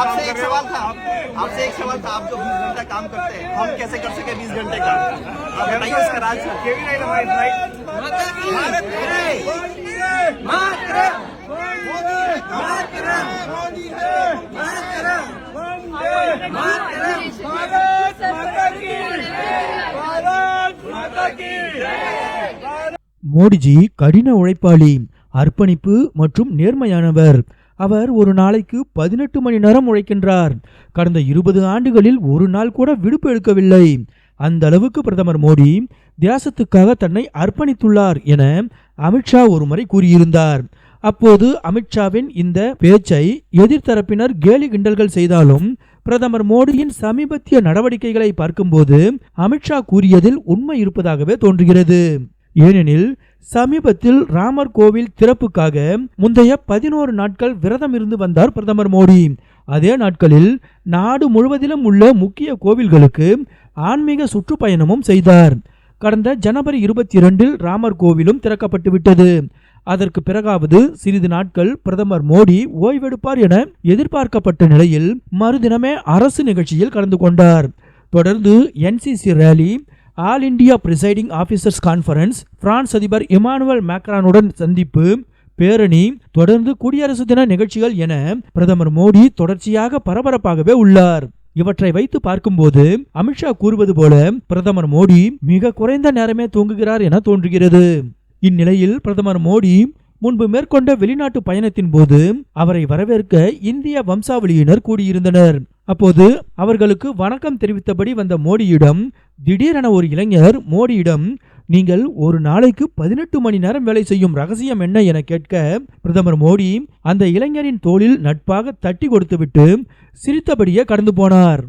आपसे एक सवाल था आपसे एक सवाल था आप जो बीस घंटा काम करते हैं हम कैसे कर सके बीस घंटे काम आप बताइए उसका राज सर केवी राहिलं माहित नाही மோடிஜி கடின உழைப்பாளி அர்ப்பணிப்பு மற்றும் நேர்மையானவர் அவர் ஒரு நாளைக்கு பதினெட்டு மணி நேரம் உழைக்கின்றார். கடந்த இருபது ஆண்டுகளில் ஒரு நாள் கூட விடுப்பு எடுக்கவில்லை. அந்த அளவுக்கு பிரதமர் மோடி தேசத்துக்காக தன்னை அர்ப்பணித்துள்ளார் என அமித்ஷா ஒருமுறை கூறியிருந்தார். அப்போது அமித்ஷாவின் இந்த பேச்சை எதிர்த்தரப்பினர் கேலி கிண்டல்கள் செய்தாலும் பிரதமர் மோடியின் சமீபத்திய நடவடிக்கைகளை பார்க்கும்போது அமித்ஷா கூறியதில் உண்மை இருப்பதாகவே தோன்றுகிறது. ஏனெனில் சமீபத்தில் ராமர் கோவில் திறப்புக்காக முந்தைய பதினோரு நாட்கள் விரதம் இருந்து வந்தார் பிரதமர் மோடி. அதே நாட்களில் நாடு முழுவதிலும் உள்ள முக்கிய கோவில்களுக்கு ஆன்மீக சுற்றுப்பயணமும் செய்தார். கடந்த ஜனவரி இருபத்தி இரண்டில் ராமர் கோவிலும் திறக்கப்பட்டு விட்டது. அதற்கு பிறகாவது சிறிது நாட்கள் பிரதமர் மோடி ஓய்வெடுப்பார் என எதிர்பார்க்கப்பட்ட நிலையில் மறுதினமே அரசு நிகழ்ச்சியில் கலந்து கொண்டார். தொடர்ந்து NCC rally all India presiding officers conference France அதிபர் இமானுவல் மேக்ரானுடன் சந்திப்பு பேரணி தொடர்ந்து குடியரசு தின நிகழ்ச்சிகள் என பிரதமர் மோடி தொடர்ச்சியாக பரபரப்பாகவே உள்ளார். இவற்றை வைத்து பார்க்கும்போது அமித்ஷா கூறுவது போல பிரதமர் மோடி மிக குறைந்த நேரமே தூங்குகிறார் என தோன்றுகிறது. இந்நிலையில் பிரதமர் மோடி முன்பு மேற்கொண்ட வெளிநாட்டு பயணத்தின் போது அவரை வரவேற்க இந்திய வம்சாவளியினர் கூடியிருந்தனர். அப்போது அவர்களுக்கு வணக்கம் தெரிவித்தபடி வந்த மோடியிடம் திடீரென ஒரு இளைஞர் மோடியிடம் நீங்கள் ஒரு நாளைக்கு பதினெட்டு மணி நேரம் வேலை செய்யும் ரகசியம் என்ன? என கேட்க பிரதமர் மோடி அந்த இளைஞரின் தோளில் நட்பாக தட்டி கொடுத்துவிட்டு சிரித்தபடியே கடந்து போனார்.